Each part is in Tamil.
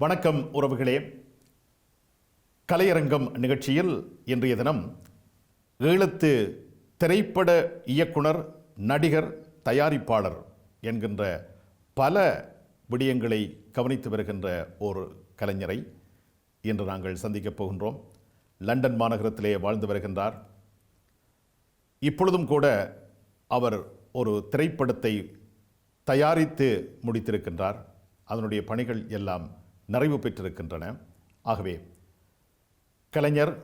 வணக்கம் உறவுகளே. கலையரங்கம் நிகழ்ச்சியில் இன்றைய தினம் ஈழத்து திரைப்பட இயக்குனர் நடிகர் தயாரிப்பாளர் என்கின்ற பல விடயங்களை கவனித்து வருகின்ற ஒரு கலைஞரை இன்று நாங்கள் சந்திக்கப் போகின்றோம். லண்டன் மாநகரத்திலே வாழ்ந்து வருகின்றார். இப்பொழுதும் கூட அவர் ஒரு திரைப்படத்தை தயாரித்து முடித்திருக்கின்றார். அதனுடைய பணிகள் எல்லாம் நிறைவு பெற்றிருக்கின்றன. ஆகவே கலைஞர்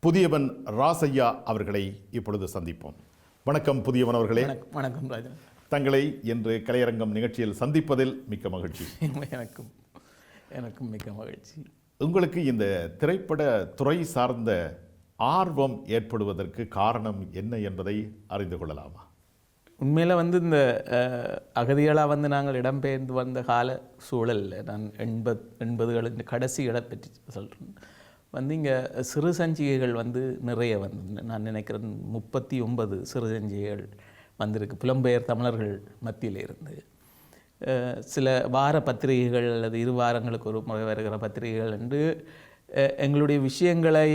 புதியவன் ராசையா அவர்களை இப்பொழுது சந்திப்போம். வணக்கம் புதியவன் அவர்களே. வணக்கம் வணக்கம் ராஜா. தங்களை இன்று கலையரங்கம் நிகழ்ச்சியில் சந்திப்பதில் மிக்க மகிழ்ச்சி. எனக்கும் எனக்கும் மிக்க மகிழ்ச்சி. உங்களுக்கு இந்த திரைப்பட துறை சார்ந்த ஆர்வம் ஏற்படுவதற்கு காரணம் என்ன என்பதை அறிந்து கொள்ளலாமா? உண்மையில் வந்து இந்த அகதிகளாக வந்து நாங்கள் இடம்பெயர்ந்து வந்த கால சூழலில் நான் எண்பத் எண்பதுகளின் கடைசிகளை பற்றி சொல்கிறேன் வந்து இங்கே சிறு சஞ்சிகைகள் வந்து நிறைய வந்து நான் நினைக்கிறேன் முப்பத்தி ஒன்பது சிறு சஞ்சிகைகள் வந்திருக்கு. புலம்பெயர் தமிழர்கள் மத்தியில் இருந்து. சில வார பத்திரிகைகள் அல்லது இரு வாரங்களுக்கு ஒரு முறை வருகிற பத்திரிகைகள் என்று எங்களுடைய விஷயங்களை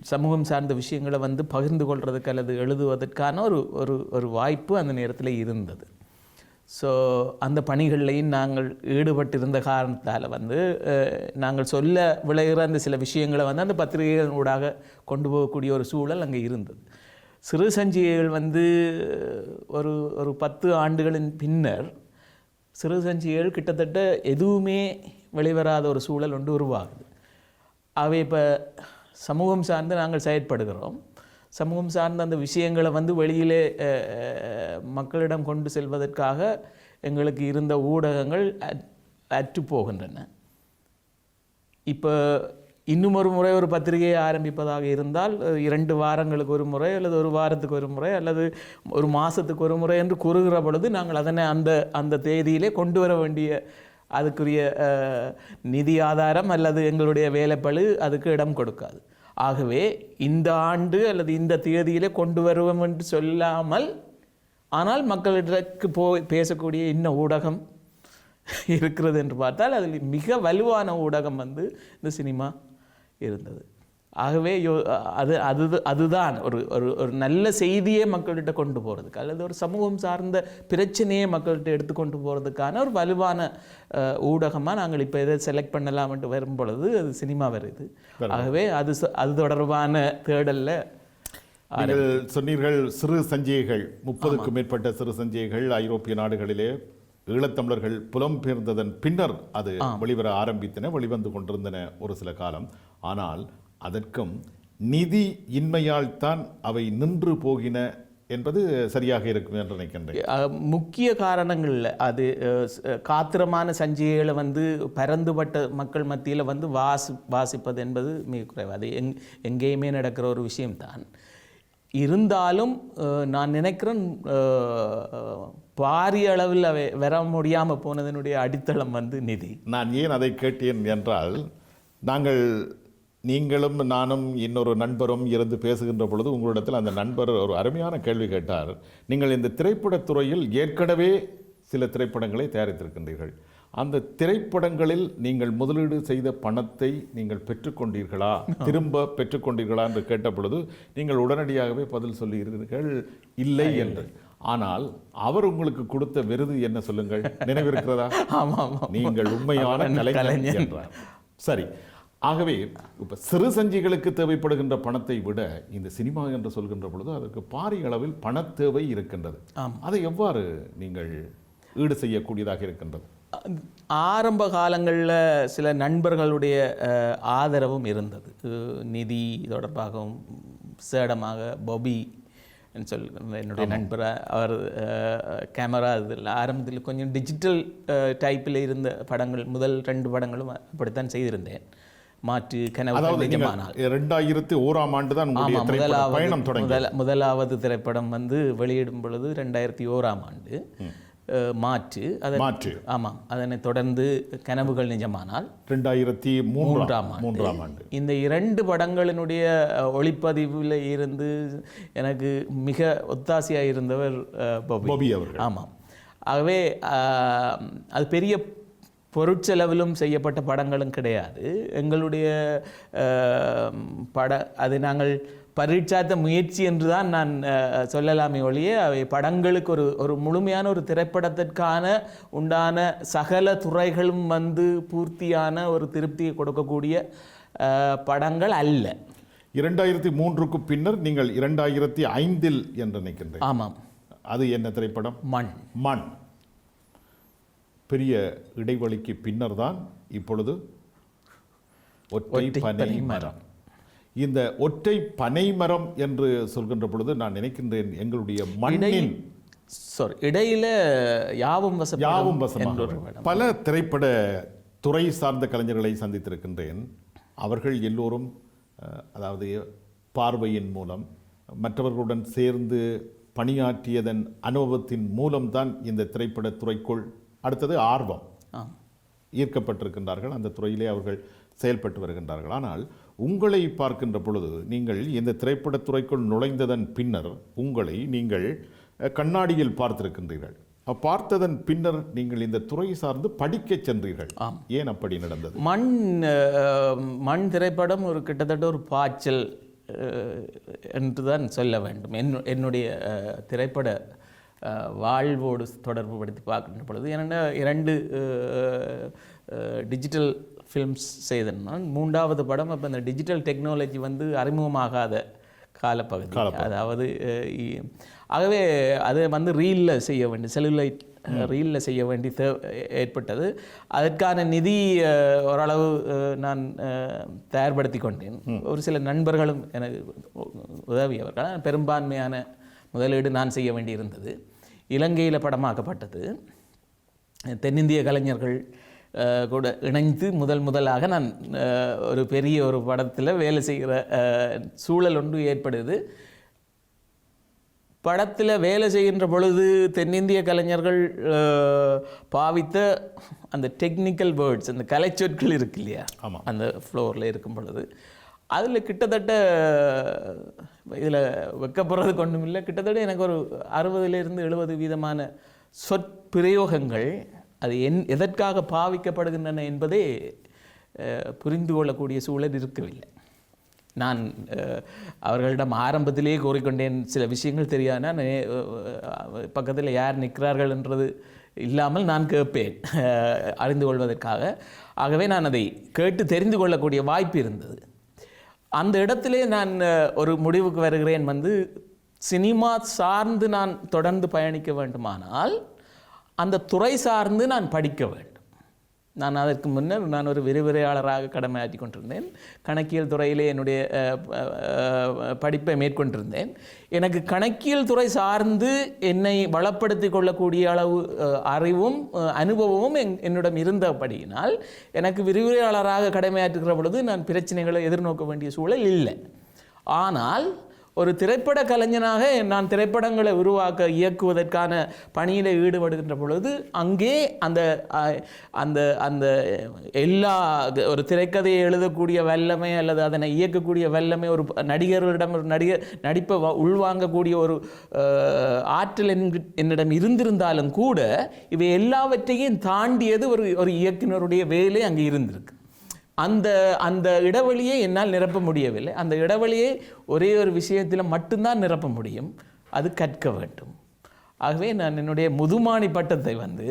சமூகம் சார்ந்த விஷயங்களை வந்து பகிர்ந்து கொள்றதுக்கு அல்லது எழுதுவதற்கான ஒரு ஒரு ஒரு வாய்ப்பு அந்த நேரத்தில் இருந்தது. ஸோ அந்த பணிகள்லையும் நாங்கள் ஈடுபட்டிருந்த காரணத்தால் வந்து நாங்கள் சொல்ல விளைகிற அந்த சில விஷயங்களை வந்து அந்த பத்திரிகைகள் ஊடாக கொண்டு போகக்கூடிய ஒரு சூழல் அங்கே இருந்தது. சிறு சஞ்சிகைகள் வந்து ஒரு ஒரு பத்து ஆண்டுகளின் பின்னர் சிறு சஞ்சிகைகள் கிட்டத்தட்ட எதுவுமே வெளிவராத ஒரு சூழல் ஒன்று உருவாகுது. அவை இப்போ சமூகம் சார்ந்து நாங்கள் செயற்படுகிறோம். சமூகம் சார்ந்த அந்த விஷயங்களை வந்து வெளியிலே மக்களிடம் கொண்டு செல்வதற்காக எங்களுக்கு இருந்த ஊடகங்கள் அற்று போகின்றன. இப்போ இன்னும் ஒரு முறை ஒரு பத்திரிகையை ஆரம்பிப்பதாக இருந்தால் இரண்டு வாரங்களுக்கு ஒரு முறை அல்லது ஒரு வாரத்துக்கு ஒரு முறை அல்லது ஒரு மாதத்துக்கு ஒரு முறை என்று கூறுகிற பொழுது நாங்கள் அதனை அந்த அந்த தேதியிலே கொண்டு வர வேண்டிய அதுக்குரிய நிதி ஆதாரம் அல்லது எங்களுடைய வேலைப்பழு அதுக்கு இடம் கொடுக்காது. ஆகவே இந்த ஆண்டு அல்லது இந்த தேதியிலே கொண்டு வருவோம் என்று சொல்லாமல் ஆனால் மக்களிடக்கு போய் பேசக்கூடிய இன்ன ஊடகம் இருக்கிறது என்று பார்த்தால் அதில் மிக வலுவான ஊடகம் வந்து இந்த சினிமா இருந்தது. ஆகவே யோ அது அது அதுதான் ஒரு ஒரு ஒரு நல்ல செய்தியை மக்கள்கிட்ட கொண்டு போகிறதுக்கு அல்லது ஒரு சமூகம் சார்ந்த பிரச்சனையை மக்கள்கிட்ட எடுத்து கொண்டு போகிறதுக்கான ஒரு வலுவான ஊடகமாக நாங்கள் இப்போ எதை செலக்ட் பண்ணலாம்ன்ட்டு வரும் பொழுது அது சினிமா வருது. ஆகவே அது அது தொடர்பான தேடலில் நீங்கள் சொன்னீர்கள் சிறு சஞ்சிகைகள் முப்பதுக்கும் மேற்பட்ட சிறு சஞ்சிகைகள் ஐரோப்பிய நாடுகளிலே ஈழத்தமிழர்கள் புலம்பெயர்ந்ததன் பின்னர் அது வெளிவர ஆரம்பித்தன வெளிவந்து கொண்டிருந்தன ஒரு சில காலம். ஆனால் அதற்கும் நிதி இன்மையால் தான் அவை நின்று போகின என்பது சரியாக இருக்கும் என்று நினைக்கின்றேன். முக்கிய காரணங்கள்ல அது காத்திரமான சஞ்சிகைகளை வந்து பரந்துபட்ட மக்கள் மத்தியில் வந்து வாசி வாசிப்பது என்பது மிக குறைவு. அது எங் எங்கேயுமே நடக்கிற ஒரு விஷயம்தான். இருந்தாலும் நான் நினைக்கிறேன் பாரிய அளவில் அவை வர முடியாமல் போனதனுடைய அடித்தளம் வந்து நிதி. நான் ஏன் அதை கேட்டேன் என்றால் நாங்கள் நீங்களும் நானும் இன்னொரு நண்பரும் இருந்து பேசுகின்ற பொழுது உங்களிடத்தில் அந்த நண்பர் ஒரு அருமையான கேள்வி கேட்டார். நீங்கள் இந்த திரைப்படத் துறையில் ஏற்கனவே சில திரைப்படங்களை தயாரித்திருக்கின்றீர்கள். அந்த திரைப்படங்களில் நீங்கள் முதலீடு செய்த பணத்தை நீங்கள் பெற்றுக்கொண்டீர்களா? திரும்ப பெற்றுக்கொண்டீர்களா என்று கேட்ட பொழுது நீங்கள் உடனடியாகவே பதில் சொல்லுகிறீர்கள் இல்லை என்று. ஆனால் அவர் உங்களுக்கு கொடுத்த விருது என்ன சொல்லுங்கள்? நினைவிருக்கிறதா? ஆமாம் ஆமாம். நீங்கள் உண்மையான கலைஞர். என்றார். சரி ஆகவே இப்ப சிறு சஞ்சிகளுக்கு தேவைப்படுகின்ற பணத்தை விட இந்த சினிமா என்று சொல்கின்ற பொழுது அதற்கு பாரிய அளவில் பணத்தேவை இருக்கின்றது. அதை எவ்வாறு நீங்கள் ஈடு செய்யக்கூடியதாக இருக்கின்றது? ஆரம்ப காலங்களில் சில நண்பர்களுடைய ஆதரவும் இருந்தது. நிதி தொடர்பாகவும் சேடமாக பொபி சொல் என்னுடைய நண்பர் அவர் கேமரா இதில் ஆரம்பத்தில் கொஞ்சம் டிஜிட்டல் டைப்பில் இருந்த படங்கள் முதல் ரெண்டு படங்களும் அப்படித்தான் செய்திருந்தேன். மாற்று கனவு இரண்டாயிரத்தி ஓராம் ஆண்டு தான் பயணம் தொடங்கி முதல முதலாவது திரைப்படம் வந்து வெளியிடும் பொழுது ரெண்டாயிரத்தி ஓராம் ஆண்டு மாற்று. அதன் மாற்று. ஆமாம் அதனை தொடர்ந்து கனவுகள் நிஜமானால் ரெண்டாயிரத்தி மூன்றாம் மூன்றாம் ஆண்டு. இந்த இரண்டு படங்களினுடைய ஒளிப்பதிவில் இருந்து எனக்கு மிக ஒத்தாசையாக இருந்தவர் பொபி. அவர்கள். ஆமாம். ஆகவே அது பெரிய பொருட்செலவிலும் செய்யப்பட்ட படங்களும் கிடையாது. எங்களுடைய பட அது நாங்கள் பரீட்சாத்த முயற்சி என்று தான் நான் சொல்லலாமே ஒழிய அவை படங்களுக்கு ஒரு ஒரு முழுமையான ஒரு திரைப்படத்திற்கான உண்டான சகல துறைகளும் வந்து பூர்த்தியான ஒரு திருப்தியை கொடுக்கக்கூடிய படங்கள் அல்ல. இரண்டாயிரத்தி மூன்றுக்கு பின்னர் நீங்கள் இரண்டாயிரத்தி ஐந்தில் என்று நினைக்கின்றேன். ஆமாம். அது என்ன திரைப்படம்? மண். மண். பெரிய இடைவெளிக்கு பின்னர் தான் இப்பொழுது ஒற்றை பனை மரம். இந்த ஒற்றை பனை மரம் என்று சொல்கின்ற பொழுது நான் நினைக்கின்றேன் எங்களுடைய மண்ணின் சாரி இடையில யாவும் வசம் யாவும் வேண்டும். பல திரைப்பட துறை சார்ந்த கலைஞர்களை சந்தித்திருக்கின்றேன். அவர்கள் எல்லோரும் அதாவது பார்வையின் மூலம் மற்றவர்களுடன் சேர்ந்து பணியாற்றியதன் அனுபவத்தின் மூலம்தான் இந்த திரைப்பட துறைக்குள் அடுத்தது ஆர்வம். ஆம் ஈர்க்கப்பட்டிருக்கின்றார்கள். அந்த துறையிலே அவர்கள் செயல்பட்டு வருகின்றார்கள். ஆனால் உங்களை பார்க்கின்ற பொழுது நீங்கள் இந்த திரைப்படத் துறைக்குள் நுழைந்ததன் பின்னர் உங்களை நீங்கள் கண்ணாடியில் பார்த்திருக்கின்றீர்கள். பார்த்ததன் பின்னர் நீங்கள் இந்த துறை சார்ந்து படிக்கச் சென்றீர்கள். ஏன் அப்படி நடந்தது? மண் மண் திரைப்படம் ஒரு கிட்டத்தட்ட ஒரு பாய்ச்சல் என்று தான் சொல்ல வேண்டும். என் என்னுடைய திரைப்பட வாழ்வோடு தொடர்பு படுத்தி பார்க்கின்ற பொழுது என்னென்ன இரண்டு டிஜிட்டல் ஃபிலிம்ஸ் செய்தேன் நான் மூன்றாவது படம் அப்போ இந்த டிஜிட்டல் டெக்னாலஜி வந்து அறிமுகமாகாத காலப்பகுதி. அதாவது ஆகவே அதை வந்து ரீலில் செய்ய வேண்டிய செல்லுலைட் ரீலில் செய்ய வேண்டி தே ஏற்பட்டது. அதற்கான நிதி ஓரளவு நான் தயார்படுத்தி கொண்டேன். ஒரு சில நண்பர்களும் எனக்கு உதவியவர்கள். ஆனால் பெரும்பான்மையான முதலீடு நான் செய்ய வேண்டியிருந்தது. இலங்கையில் படமாக்கப்பட்டது. தென்னிந்திய கலைஞர்கள் கூட இணைந்து முதல் முதலாக நான் ஒரு பெரிய ஒரு படத்தில் வேலை செய்கிற சூழல் ஒன்று ஏற்படுது. படத்தில் வேலை செய்கின்ற பொழுது தென்னிந்திய கலைஞர்கள் பாவித்த அந்த டெக்னிக்கல் வேர்ட்ஸ் அந்த கலைச்சொற்கள் இருக்கு இல்லையா? ஆமாம். அந்த ஃப்ளோரில் இருக்கும் பொழுது. அதில் கிட்டத்தட்ட இதில் வெக்கப்படுறதுக்கு ஒன்றும் இல்லை. கிட்டத்தட்ட எனக்கு ஒரு அறுபதுலேருந்து எழுபது வீதமான சொற்பிரயோகங்கள் அது என் எதற்காக பாவிக்கப்படுகின்றன என்பதே புரிந்து கொள்ளக்கூடிய சூழல் இருக்கவில்லை. நான் அவர்களிடம் ஆரம்பத்திலேயே கூறிக்கொண்டேன் சில விஷயங்கள் தெரியாது பக்கத்தில் யார் நிற்கிறார்கள் என்றது இல்லாமல் நான் கேட்பேன் அறிந்து கொள்வதற்காக. ஆகவே நான் அதை கேட்டு தெரிந்து கொள்ளக்கூடிய வாய்ப்பு இருந்தது. அந்த இடத்திலே நான் ஒரு முடிவுக்கு வருகிறேன் வந்து சினிமா சார்ந்து நான் தொடர்ந்து பயணிக்க வேண்டுமானால் அந்த துறை சார்ந்து நான் படிக்க வேண்டும். நான் அதற்கு முன்னர் நான் ஒரு விரிவுரையாளராக கடமையாற்றி கொண்டிருந்தேன். கணக்கியல் துறையிலே என்னுடைய படிப்பை மேற்கொண்டிருந்தேன். எனக்கு கணக்கியல் துறை சார்ந்து என்னை வளப்படுத்தி கொள்ளக்கூடிய அளவு அறிவும் அனுபவமும் என் என்னிடம் இருந்தபடியினால் எனக்கு விரிவுரையாளராக கடமையாற்றுகிற பொழுது நான் பிரச்சனைகளை எதிர்நோக்க வேண்டிய சூழல் இல்லை. ஆனால் ஒரு திரைப்பட கலைஞனாக நான் திரைப்படங்களை உருவாக்க இயக்குவதற்கான பணியில் ஈடுபடுகின்ற பொழுது அங்கே அந்த அந்த அந்த எல்லா ஒரு திரைக்கதையை எழுதக்கூடிய வல்லமை அல்லது அதனை இயக்கக்கூடிய வல்லமை ஒரு நடிகர்களிடம் ஒரு நடிகர் நடிப்பை வ- உள்வாங்கக்கூடிய ஒரு ஆற்றல் என்னிடம் இருந்திருந்தாலும் கூட இவை எல்லாவற்றையும் தாண்டியது ஒரு ஒரு இயக்குனருடைய வேலை அங்கே இருந்திருக்கு. அந்த அந்த இடைவெளியை என்னால் நிரப்ப முடியவில்லை. அந்த இடைவெளியை ஒரே ஒரு விஷயத்தில் மட்டும்தான் நிரப்ப முடியும். அது கற்க வேண்டும். ஆகவே நான் என்னுடைய முதுமானி பட்டத்தை வந்து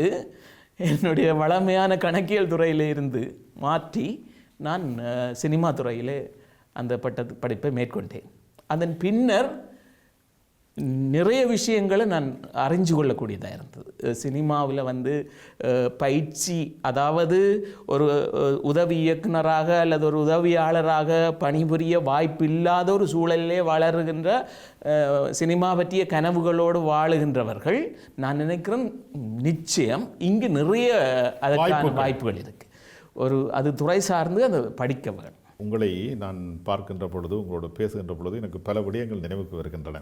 என்னுடைய வளமையான கணக்கியல் துறையிலிருந்து மாற்றி நான் சினிமா துறையிலே அந்த பட்ட படிப்பை மேற்கொண்டேன். அதன் பின்னர் நிறைய விஷயங்களை நான் அறிஞ்சு கொள்ளக்கூடியதாக இருந்தது. சினிமாவில் வந்து பயிற்சி அதாவது ஒரு உதவி இயக்குனராக அல்லது ஒரு உதவியாளராக பணிபுரிய வாய்ப்பு இல்லாத ஒரு சூழலிலே வளருகின்ற சினிமா பற்றிய கனவுகளோடு வாழுகின்றவர்கள் நான் நினைக்கிறேன் நிச்சயம் இங்கு நிறைய அதற்கான வாய்ப்புகள் இருக்கு. ஒரு அது துறை சார்ந்து அதை படிக்க வேணும். உங்களை நான் பார்க்கின்ற பொழுது உங்களோடு பேசுகின்ற பொழுது எனக்கு பல விடயங்கள் நினைவுக்கு வருகின்றன.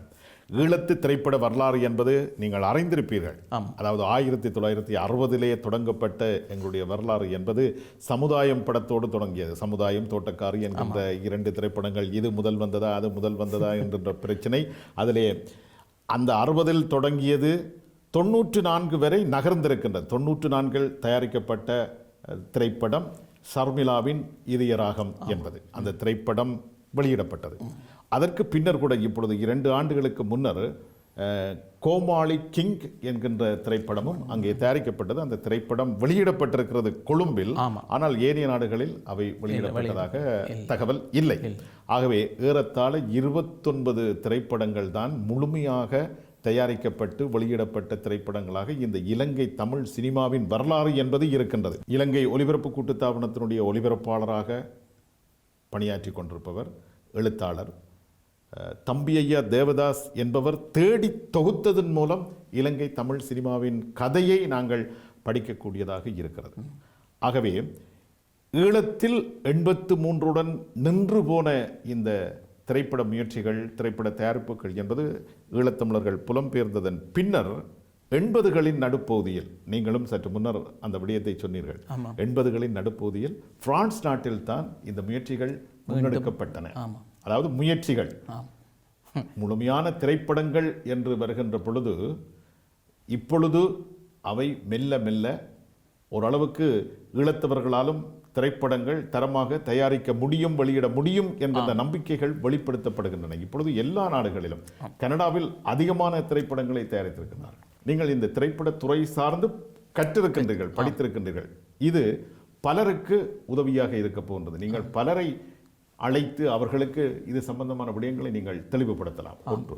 ஈழத்து திரைப்பட வரலாறு என்பது நீங்கள் அறிந்திருப்பீர்கள். அதாவது ஆயிரத்தி தொள்ளாயிரத்தி அறுபதிலே தொடங்கப்பட்ட எங்களுடைய வரலாறு என்பது சமுதாயம் படத்தோடு தொடங்கியது. சமுதாயம் தோட்டக்காரி என்கின்ற இரண்டு திரைப்படங்கள் இது முதல் வந்ததா அது முதல் வந்ததா என்கின்ற பிரச்சனை. அதிலே அந்த அறுபதில் தொடங்கியது தொண்ணூற்று நான்கு வரை நகர்ந்திருக்கின்றது. தொண்ணூற்று நான்கில் தயாரிக்கப்பட்ட திரைப்படம் சர்மிளாவின் இதய ராகம் என்பது. அந்த திரைப்படம் வெளியிடப்பட்டது. அதற்கு பின்னர் கூட இப்பொழுது இரண்டு ஆண்டுகளுக்கு முன்னர் கோமாளி கிங் என்கின்ற திரைப்படமும் அங்கே தயாரிக்கப்பட்டது. அந்த திரைப்படம் வெளியிடப்பட்டிருக்கிறது கொழும்பில். ஆனால் ஏனைய நாடுகளில் அவை வெளியிடப்பட்டதாக தகவல் இல்லை. ஆகவே ஏறத்தாழ இருபத்தொன்பது திரைப்படங்கள் தான் முழுமையாக தயாரிக்கப்பட்டு வெளியிடப்பட்ட திரைப்படங்களாக இந்த இலங்கை தமிழ் சினிமாவின் வரலாறு என்பது இருக்கின்றது. இலங்கை ஒலிபரப்பு கூட்டுத்தாபனத்தினுடைய ஒலிபரப்பாளராக பணியாற்றி கொண்டிருப்பவர் எழுத்தாளர் அஹ், தம்பி ஐயா தேவதாஸ் என்பவர் தேடி தொகுத்ததன் மூலம் இலங்கை தமிழ் சினிமாவின் கதையை நாங்கள் படிக்கக்கூடியதாக இருக்கிறது. ஆகவே ஈழத்தில் எண்பத்து மூன்றுடன் நின்று போன இந்த திரைப்பட முயற்சிகள் திரைப்பட தயாரிப்புகள் என்பது ஈழத்தமிழர்கள் புலம்பெயர்ந்ததன் பின்னர் எண்பதுகளின் நடுப்பகுதியில் நீங்களும் சற்று முன்னர் அந்த விடயத்தை சொன்னீர்கள். எண்பதுகளின் நடுப்பகுதியில் பிரான்ஸ் நாட்டில் தான் இந்த முயற்சிகள் முன்னெடுக்கப்பட்டன. அதாவது முயற்சிகள். முழுமையான திரைப்படங்கள் என்று வருகின்ற பொழுது இப்பொழுது அவை மெல்ல மெல்ல ஓரளவுக்கு ஈழத்தவர்களாலும் திரைப்படங்கள் தரமாக தயாரிக்க முடியும் வெளியிட முடியும் என்ற நம்பிக்கைகள் வெளிப்படுத்தப்படுகின்றன. இப்பொழுது எல்லா நாடுகளிலும் கனடாவில் அதிகமான திரைப்படங்களை தயாரித்திருக்கிறார்கள் நீங்கள் இந்த திரைப்படத் துறை சார்ந்து கற்றிருக்கின்றீர்கள் படித்திருக்கின்றீர்கள். இது பலருக்கு உதவியாக இருக்க போகின்றது. நீங்கள் பலரை அழைத்து அவர்களுக்கு இது சம்பந்தமான விடயங்களை நீங்கள் தெளிவுபடுத்தலாம். ஒன்று.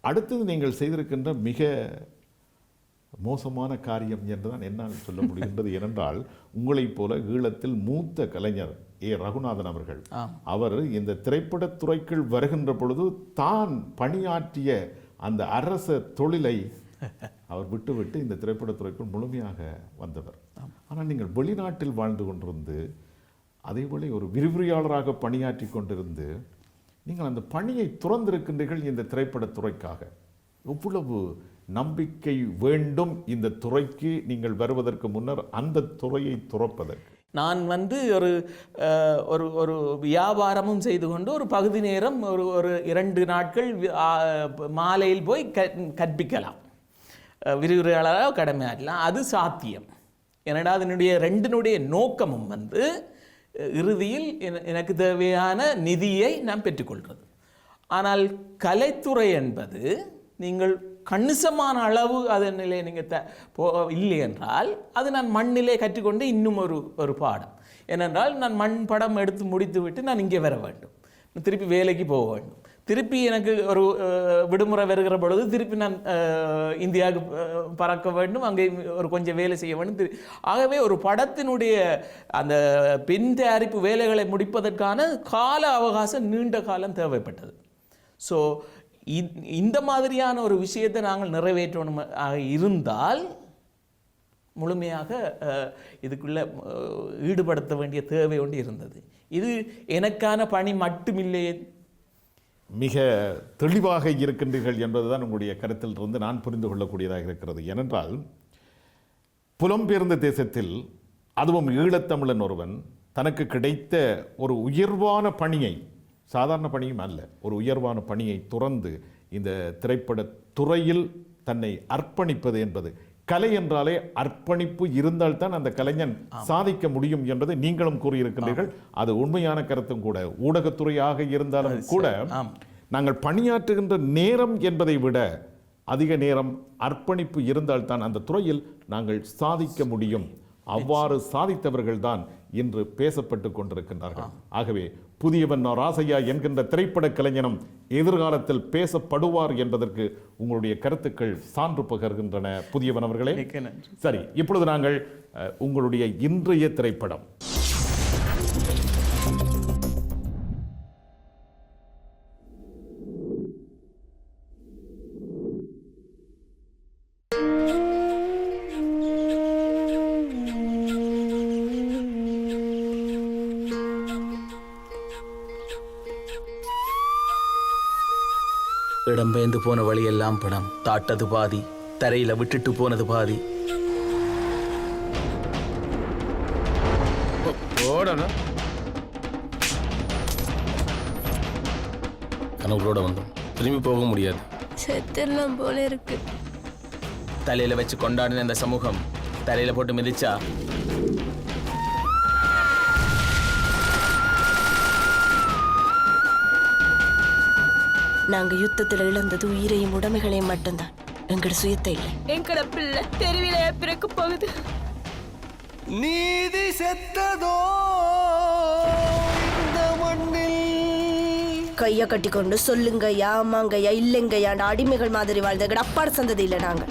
அடுத்தது நீங்கள் செய்திருக்கின்ற மிக மோசமான காரியம் என்றுதான் என்னால் சொல்ல முடிகின்றது ஏனென்றால் உங்களைப் போல ஈழத்தில் மூத்த கலைஞர் ஏ. ரகுநாதன் அவர்கள். அவர் இந்த திரைப்படத் துறைக்குள் வருகின்ற பொழுது தான் பணியாற்றிய அந்த அரச தொழிலை அவர் விட்டுவிட்டு இந்த திரைப்படத் துறைக்குள் முழுமையாக வந்தவர். ஆனால் நீங்கள் வெளிநாட்டில் வாழ்ந்து கொண்டிருந்து அதேபோல ஒரு விரிவுரையாளராக பணியாற்றி கொண்டிருந்து நீங்கள் அந்த பணியை துறந்திருக்கின்றீர்கள் இந்த திரைப்படத் துறைக்காக. எவ்வளவு நம்பிக்கை வேண்டும் இந்த துறைக்கு நீங்கள் வருவதற்கு முன்னர் அந்த துறையை துறப்பதற்கு. நான் வந்து ஒரு ஒரு ஒரு வியாபாரமும் செய்து கொண்டு ஒரு பகுதி நேரம் ஒரு ஒரு இரண்டு நாட்கள் மாலையில் போய் க கற்பிக்கலாம். விரிவுரையாளராக கடமையாற்றலாம். அது சாத்தியம். ஏன்னா அதனுடைய ரெண்டினுடைய நோக்கமும் வந்து இறுதியில் என- எனக்கு தேவையான நிதியை நான் பெற்றுக்கொள்வது. ஆனால் கலைத்துறை என்பது நீங்கள் கணிசமான அளவு அதனிலே நீங்கள் த போ இல்லை என்றால் அது நான் மண்ணிலே கற்றுக்கொண்டு இன்னும் ஒரு ஒரு பாடம். ஏனென்றால் நான் மண் படம் எடுத்து முடித்து விட்டு நான் இங்கே வர வேண்டும். திருப்பி வேலைக்கு போக வேண்டும். திருப்பி எனக்கு ஒரு விடுமுறை வருகிற பொழுது திருப்பி நான் இந்தியாவுக்கு பறக்க வேண்டும். அங்கே ஒரு கொஞ்சம் வேலை செய்ய வேண்டும். திரு- ஆகவே ஒரு படத்தினுடைய அந்த பின் தயாரிப்பு வேலைகளை முடிப்பதற்கான கால அவகாசம் நீண்ட காலம் தேவைப்பட்டது. ஸோ இந்த மாதிரியான ஒரு விஷயத்தை நாங்கள் நிறைவேற்றணும் ஆக இருந்தால் முழுமையாக இதுக்குள்ளே ஈடுபடுத்த வேண்டிய தேவை ஒன்று இருந்தது. இது எனக்கான பணி மட்டுமில்லையே. மிக தெளிவாக இருக்கின்றீர்கள் என்பதுதான் உங்களுடைய கருத்திலிருந்து நான் புரிந்து கொள்ளக்கூடியதாக இருக்கிறது. ஏனென்றால் புலம்பெயர்ந்த தேசத்தில் அதுவும் ஈழத்தமிழன் ஒருவன் தனக்கு கிடைத்த ஒரு உயர்வான பணியை சாதாரண பணியும் அல்ல. ஒரு உயர்வான பணியை துறந்து இந்த திரைப்படத் துறையில் தன்னை அர்ப்பணிப்பது என்பது. கலை என்றாலே அர்ப்பணிப்பு இருந்தால்தான் அந்த கலைஞன் சாதிக்க முடியும் என்பதை நீங்களும் கூறியிருக்கின்றீர்கள். அது உண்மையான கருத்தும் கூட. ஊடகத்துறையாக இருந்தாலும் கூட. நாங்கள் பணியாற்றுகின்ற நேரம் என்பதை விட அதிக நேரம் அர்ப்பணிப்பு இருந்தால்தான் அந்த துறையில் நாங்கள் சாதிக்க முடியும். அவ்வாறு சாதித்தவர்கள்தான் இன்று பேசப்பட்டு கொண்டிருக்கின்றார்கள். ஆகவே புதியவன். ராசையா என்கின்ற திரைப்பட கலைஞனும் எதிர்காலத்தில் பேசப்படுவார் என்பதற்கு உங்களுடைய கருத்துக்கள் சான்று பகர்கின்றன. புதியவன் அவர்களே. சரி இப்பொழுது நாங்கள் உங்களுடைய இன்றைய திரைப்படம். இடம்பெயர்ந்து போன வழியெல்லாம் படம் தாட்டது பாதி. தரையில விட்டுட்டு போனது பாதி. ஓடணும். கனவுகளோட வந்தோம். திரும்பி போக முடியாது. செத்துடலாம் போல இருக்கு. தலையில வச்சு கொண்டாடின இந்த சமூகம் தலையில போட்டு மிதிச்சா நாங்க யுத்தத்துல இழந்தது உயிரையும் உடைமைகளையும் மட்டும்தான். எங்கட சுயத்தை இல்லை. எங்கட பிள்ளை தெருவில பிறக்க போகுது. நீதி செத்ததோ இந்த மண்ணில்? கைய கட்டி கொண்டு சொல்லுங்கய்யா ஆமாங்கய்யா இல்லைங்கய்யாண்ட அடிமைகள் மாதிரி வாழ்ந்த எங்கட அப்பாட சந்ததி இல்லை நாங்க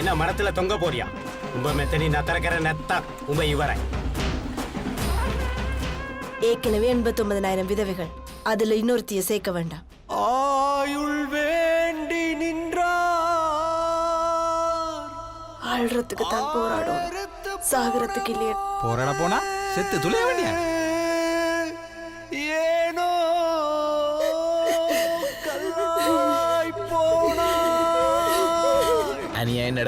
என்ன மரத்துல தொங்க போறியா? உம்ப மெத்தனி நத்தரக்கிற நெத்தா உம்ப இவரை. ஏற்கனவே எண்பத்தொன்பதனாயிரம் விதவைகள். அதுல இன்னொருத்திய சேர்க்க வேண்டாம். ஆயுள் வேண்டி நின்றார். ஆள்றதுக்கு தான் போராடும் சாகரத்துக்கு இல்லையே. போராட போனா செத்து துளைய வேண்டிய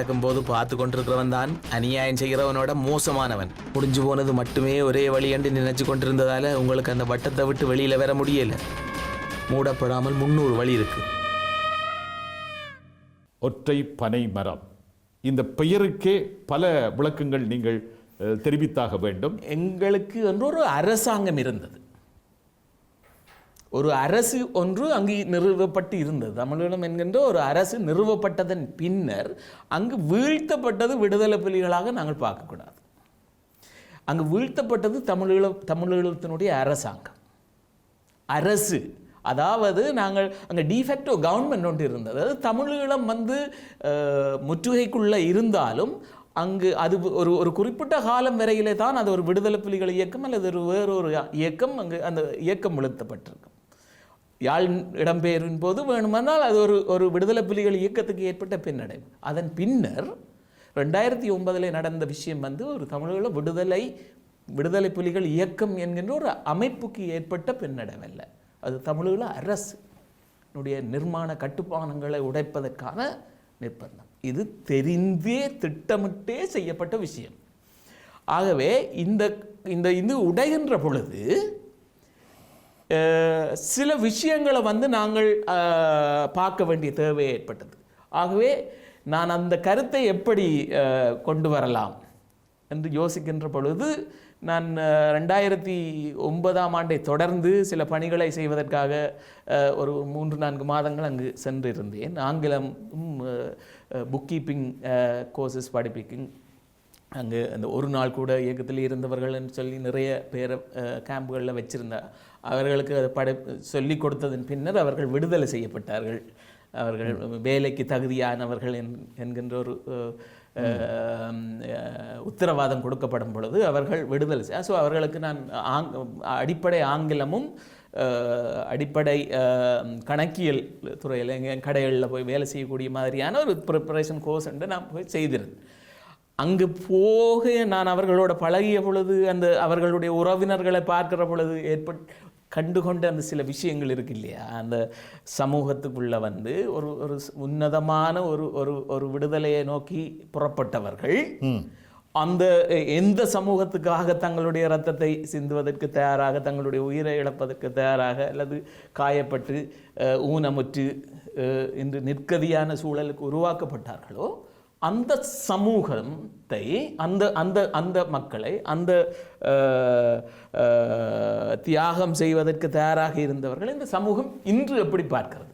நடக்கும்போது பார்த்து கொண்டிருக்கிறவன் தான். அநியாயம் செய்கிறவனோட மோசமானவன். முடிஞ்சு போனது மட்டுமே ஒரே வழி என்று நினைச்சு கொண்டிருந்ததால உங்களுக்கு அந்த வட்டத்தை விட்டு வெளியில வர முடியல. மூடப்படாமல் முன்னூறு வழி இருக்கு. ஒற்றை பனை மரம். இந்த பெயருக்கே பல விளக்கங்கள் நீங்கள் தெரிவித்தாக வேண்டும். எங்களுக்கு என்று ஒரு அரசாங்கம் இருந்தது. ஒரு அரசு ஒன்று அங்கு நிறுவப்பட்டு இருந்தது. தமிழீழம் என்கின்ற ஒரு அரசு நிறுவப்பட்டதன் பின்னர் அங்கு வீழ்த்தப்பட்டது விடுதலை புலிகளாக நாங்கள் பார்க்கக்கூடாது. அங்கு வீழ்த்தப்பட்டது தமிழீழ தமிழீழத்தினுடைய அரசாங்கம். அரசு அதாவது நாங்கள் அங்கே டிஃபெக்டோ கவர்மெண்ட் ஒன்று இருந்தது. அதாவது தமிழீழம் வந்து முற்றுகைக்குள்ளே இருந்தாலும் அங்கு அது ஒரு ஒரு குறிப்பிட்ட காலம் வரையிலே தான் அது ஒரு விடுதலை புலிகள் இயக்கம் அல்லது ஒரு வேறொரு இயக்கம் அங்கு அந்த இயக்கம் விழுத்தப்பட்டிருக்கும் யாழ் இடம்பெயரின் போது வேணுமானால் அது ஒரு ஒரு விடுதலை புலிகள் இயக்கத்துக்கு ஏற்பட்ட பின்னடைவு. அதன் பின்னர் ரெண்டாயிரத்தி ஒன்பதில் நடந்த விஷயம் வந்து ஒரு தமிழீழ விடுதலை விடுதலை புலிகள் இயக்கம் என்கின்ற ஒரு அமைப்புக்கு ஏற்பட்ட பின்னடைவல்ல. அது தமிழீழ அரசுடைய நிர்மாண கட்டுப்பானங்களை உடைப்பதற்கான நிர்பந்தம். இது தெரிந்தே திட்டமிட்டே செய்யப்பட்ட விஷயம். ஆகவே இந்த இந்த இது உடைகின்ற பொழுது சில விஷயங்களை வந்து நாங்கள் பார்க்க வேண்டிய தேவை ஏற்பட்டது ஆகவே நான் அந்த கருத்தை எப்படி கொண்டு வரலாம் என்று யோசிக்கின்ற பொழுது நான் ரெண்டாயிரத்தி ஒன்பதாம் ஆண்டை தொடர்ந்து சில பணிகளை செய்வதற்காக ஒரு மூன்று நான்கு மாதங்கள் அங்கு சென்றிருந்தேன் ஆங்கிலம் புக் கீப்பிங் கோர்சஸ் படிப்பிக்கும் அங்கு அந்த ஒரு நாள் கூட இயக்கத்தில் இருந்தவர்கள்னு சொல்லி நிறைய பேரை கேம்புகளில் வச்சிருந்தா அவர்களுக்கு அதை படை சொல்லி கொடுத்ததன் பின்னர் அவர்கள் விடுதலை செய்யப்பட்டார்கள். அவர்கள் வேலைக்கு தகுதியானவர்கள் என்- என்கின்ற ஒரு உத்தரவாதம் கொடுக்கப்படும் பொழுது அவர்கள் விடுதலை செய்ய ஸோ அவர்களுக்கு நான் ஆங் அடிப்படை ஆங்கிலமும் அடிப்படை கணக்கியல் துறையில் எங்கள் கடைகளில் போய் வேலை செய்யக்கூடிய மாதிரியான ஒரு ப்ரிப்பரேஷன் கோர்ஸ் என்று நான் போய் செய்திருந்தேன். அங்கு போக நான் அவர்களோட பழகிய பொழுது அந்த அவர்களுடைய உறவினர்களை பார்க்கிற பொழுது ஏற்பட் கண்டுகொண்ட அந்த சில விஷயங்கள் இருக்கு இல்லையா? அந்த சமூகத்துக்குள்ள வந்து ஒரு ஒரு உன்னதமான ஒரு ஒரு ஒரு விடுதலையை நோக்கி புறப்பட்டவர்கள் அந்த எந்த சமூகத்துக்காக தங்களுடைய ரத்தத்தை சிந்துவதற்கு தயாராக தங்களுடைய உயிரை இழப்பதற்கு தயாராக அல்லது காயப்பட்டு ஊனமுற்று இன்று நிற்கதியான சூழலுக்கு உருவாக்கப்பட்டார்களோ அந்த சமூகத்தை அந்த அந்த அந்த மக்களை அந்த தியாகம் செய்வதற்கு தயாராக இருந்தவர்கள் இந்த சமூகம் இன்று எப்படி பார்க்கிறது?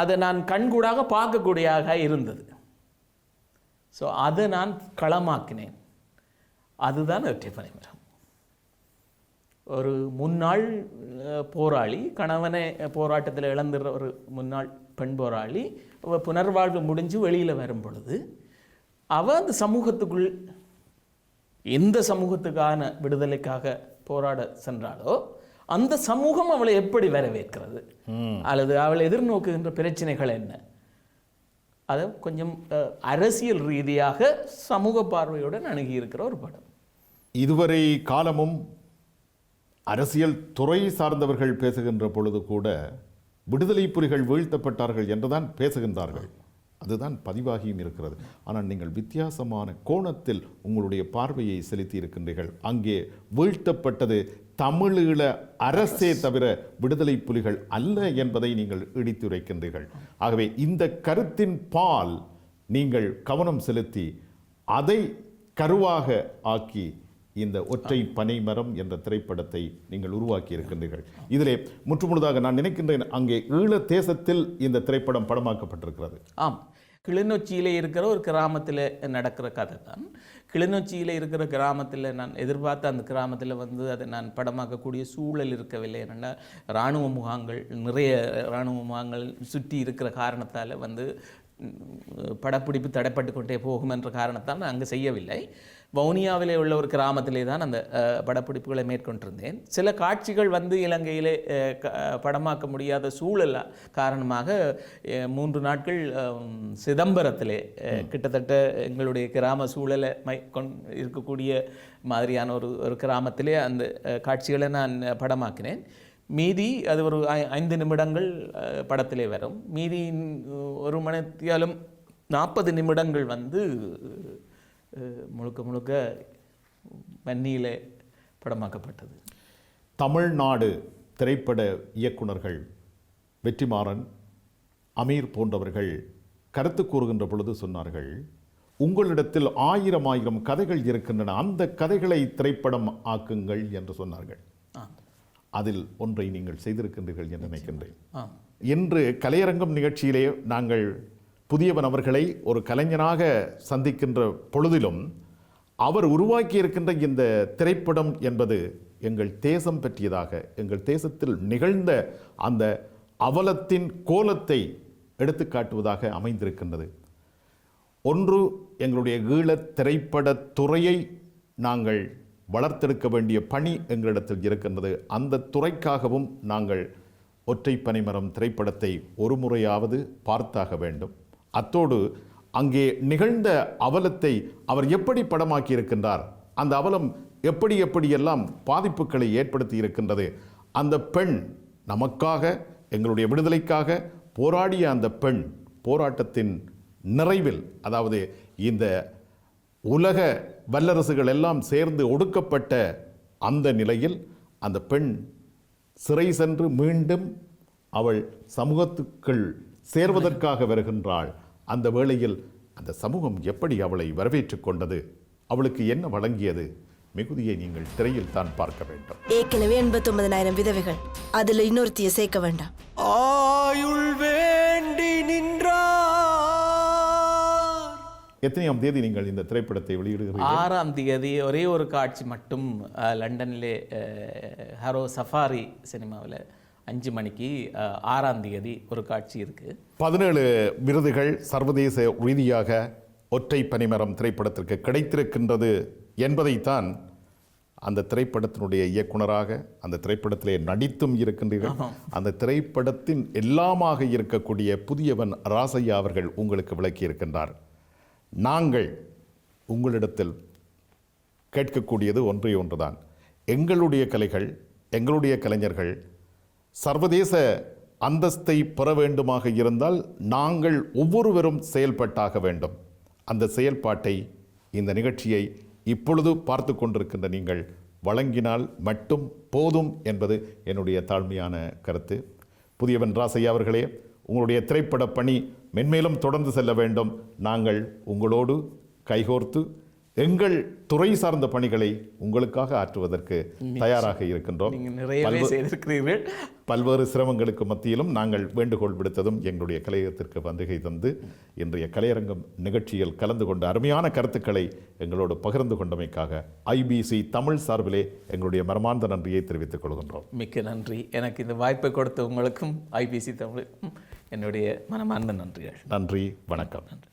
அதை நான் கண்கூடாக பார்க்கக்கூடியதாக இருந்தது. ஸோ அதை நான் களமாக்கினேன். அதுதான் வெற்றி பனைமரம் ஒரு முன்னாள் போராளி கணவனை போராட்டத்தில் இழந்துற ஒரு முன்னாள் பெண் போராளி புனர்வாழ்வு முடிஞ்சு வெளியில் வரும் பொழுது அவ அந்த சமூகத்துக்குள் எந்த சமூகத்துக்கான விடுதலைக்காக போராட சென்றாலோ அந்த சமூகம் அவளை எப்படி வரவேற்கிறது? அல்லது அவள் எதிர்நோக்குகின்ற பிரச்சனைகள் என்ன? அதை கொஞ்சம் அரசியல் ரீதியாக சமூக பார்வையுடன் அணுகியிருக்கிற ஒரு படம். இதுவரை காலமும் அரசியல் துறை சார்ந்தவர்கள் பேசுகின்ற பொழுது கூட விடுதலை புலிகள் வீழ்த்தப்பட்டார்கள் என்றுதான் பேசுகின்றார்கள். அதுதான் பதிவாகியும் இருக்கிறது. ஆனால் நீங்கள் வித்தியாசமான கோணத்தில் உங்களுடைய பார்வையை செலுத்தி இருக்கின்றீர்கள் அங்கே வீழ்த்தப்பட்டது தமிழீழ அரசே தவிர விடுதலை புலிகள் அல்ல என்பதை நீங்கள் இடித்துரைக்கின்றீர்கள். ஆகவே இந்த கருத்தின் பால் நீங்கள் கவனம் செலுத்தி அதை கருவாக ஆக்கி இந்த ஒற்றை பனைமரம் என்ற திரைப்படத்தை நீங்கள் உருவாக்கி இருக்கின்றீர்கள் இதிலே முற்றுமுழுதாக நான் நினைக்கின்றேன் அங்கே ஈழ தேசத்தில் இந்த திரைப்படம் படமாக்கப்பட்டிருக்கிறது. ஆம். கிளிநொச்சியில் இருக்கிற ஒரு கிராமத்தில் நடக்கிற கதை தான். கிளிநொச்சியில் இருக்கிற கிராமத்தில் நான் எதிர்பார்த்த அந்த கிராமத்தில் வந்து அதை நான் படமாக்கக்கூடிய சூழல் இருக்கவில்லை என்னென்னா இராணுவ முகாங்கள் நிறைய இராணுவ முகாங்கள் சுற்றி இருக்கிற காரணத்தால் வந்து படப்பிடிப்பு தடைப்பட்டு கொண்டே போகும் என்ற காரணத்தால் நான் அங்கே செய்யவில்லை. வவுனியாவிலே உள்ள ஒரு கிராமத்திலே தான் அந்த படப்பிடிப்புகளை மேற்கொண்டிருந்தேன். சில காட்சிகள் வந்து இலங்கையிலே படமாக்க முடியாத சூழல் காரணமாக மூன்று நாட்கள் சிதம்பரத்திலே கிட்டத்தட்ட எங்களுடைய கிராம சூழலை மை கொண் இருக்கக்கூடிய மாதிரியான ஒரு ஒரு கிராமத்திலே அந்த காட்சிகளை நான் படமாக்கினேன். மீதி அது ஒரு ஐந்து நிமிடங்கள் படத்திலே வரும். மீதி ஒரு மணித்தியாலும் நாற்பது நிமிடங்கள் வந்து முழுக்க முழுக்க வன்னியிலே படமாக்கப்பட்டது. தமிழ்நாடு திரைப்பட இயக்குனர்கள் வெற்றிமாறன் அமீர் போன்றவர்கள் கருத்து கூறுகின்ற பொழுது சொன்னார்கள் உங்களிடத்தில் ஆயிரம் ஆயிரம் கதைகள் இருக்கின்றன அந்த கதைகளை திரைப்படம் ஆக்குங்கள் என்று சொன்னார்கள். அதில் ஒன்றை நீங்கள் செய்திருக்கின்றீர்கள் என்று நினைக்கின்றேன். இன்று கலையரங்கம் நிகழ்ச்சியிலே நாங்கள் புதியவன் அவர்களை ஒரு கலைஞனாக சந்திக்கின்ற பொழுதிலும் அவர் உருவாக்கி இருக்கின்ற இந்த திரைப்படம் என்பது எங்கள் தேசம் பற்றியதாக எங்கள் தேசத்தில் நிகழ்ந்த அந்த அவலத்தின் கோலத்தை எடுத்துக்காட்டுவதாக அமைந்திருக்கின்றது. ஒன்று எங்களுடைய ஈழத் திரைப்பட துறையை நாங்கள் வளர்த்தெடுக்க வேண்டிய பணி எங்களிடத்தில் இருக்கின்றது. அந்த துறைக்காகவும் நாங்கள் ஒற்றை பனைமரம் திரைப்படத்தை ஒரு முறையாவது பார்த்தாக வேண்டும். அத்தோடு அங்கே நிகழ்ந்த அவலத்தை அவர் எப்படி படமாக்கி இருக்கின்றார் அந்த அவலம் எப்படி எப்படியெல்லாம் பாதிப்புகளை ஏற்படுத்தி இருக்கின்றது அந்த பெண் நமக்காக எங்களுடைய விடுதலைக்காக போராடிய அந்த பெண் போராட்டத்தின் நிறைவில் அதாவது இந்த உலக வல்லரசுகள் எல்லாம் சேர்ந்து ஒடுக்கப்பட்ட அந்த நிலையில் அந்த பெண் சிறை சென்று மீண்டும் அவள் சமூகத்துக்குள் சேர்வதற்காக வருகின்றாள். அந்த வேளையில் அந்த சமூகம் எப்படி அவளை வரவேற்றுக் கொண்டது அவளுக்கு என்ன வழங்கியது மிகுதியை நீங்கள் திரையில் தான் பார்க்க வேண்டும். ஏற்கனவே எண்பத்தொன்பதனாயிரம் விதவைகள் அதுல இன்னொருத்திய சேர்க்க வேண்டாம். ஆயுள் வேண்டி நின்றார். எத்தனையாம் தேதி நீங்கள் இந்த திரைப்படத்தை வெளியிடுகிறீர்கள்? ஆறாம் தேதி ஒரே ஒரு காட்சி மட்டும் லண்டனிலே ஹரோ சஃபாரி சினிமாவில் அஞ்சு மணிக்கு ஆறாம் தேதி ஒரு காட்சி இருக்குது பதினேழு விருதுகள் சர்வதேச ரீதியாக ஒற்றை பனிமரம் திரைப்படத்திற்கு கிடைத்திருக்கின்றது என்பதைத்தான் அந்த திரைப்படத்தினுடைய இயக்குனராக அந்த திரைப்படத்திலே நடித்தும் இருக்கின்றீர்கள். அந்த திரைப்படத்தின் எல்லாமாக இருக்கக்கூடிய புதியவன் ராசையா அவர்கள் உங்களுக்கு விளக்கி இருக்கின்றார் நாங்கள் உங்களிடத்தில் கேட்கக்கூடியது ஒன்றே ஒன்றுதான். எங்களுடைய கலைகள் எங்களுடைய கலைஞர்கள் சர்வதேச அந்தஸ்தை பெற வேண்டுமாக இருந்தால் நாங்கள் ஒவ்வொருவரும் செயல்பட்டாக வேண்டும். அந்த செயல்பாட்டை இந்த நிகழ்ச்சியை இப்பொழுது பார்த்து கொண்டிருக்கின்ற நீங்கள் வழங்கினால் மட்டும் போதும் என்பது என்னுடைய தாழ்மையான கருத்து. புதியவன் ராசையா அவர்களே உங்களுடைய திரைப்பட பணி மென்மேலும் தொடர்ந்து செல்ல வேண்டும். நாங்கள் உங்களோடு கைகோர்த்து எங்கள் துறை சார்ந்த பணிகளை உங்களுக்காக ஆற்றுவதற்கு தயாராக இருக்கின்றோம். செய்திருக்கிறீர்கள். பல்வேறு சிரமங்களுக்கு மத்தியிலும் நாங்கள் வேண்டுகோள் விடுத்ததும் எங்களுடைய கலையகத்திற்கு வந்துகை தந்து இன்றைய கலையரங்கம் நிகழ்ச்சியில் கலந்து கொண்ட அருமையான கருத்துக்களை எங்களோடு பகிர்ந்து கொண்டமைக்காக ஐபிசி தமிழ் சார்பிலே எங்களுடைய மரமார்ந்த நன்றியை தெரிவித்துக் கொள்கின்றோம். மிக்க நன்றி. எனக்கு இந்த வாய்ப்பை கொடுத்த உங்களுக்கும் ஐபிசி தமிழுக்கும் என்னுடைய மனமார்ந்த நன்றிகள். நன்றி. வணக்கம். நன்றி.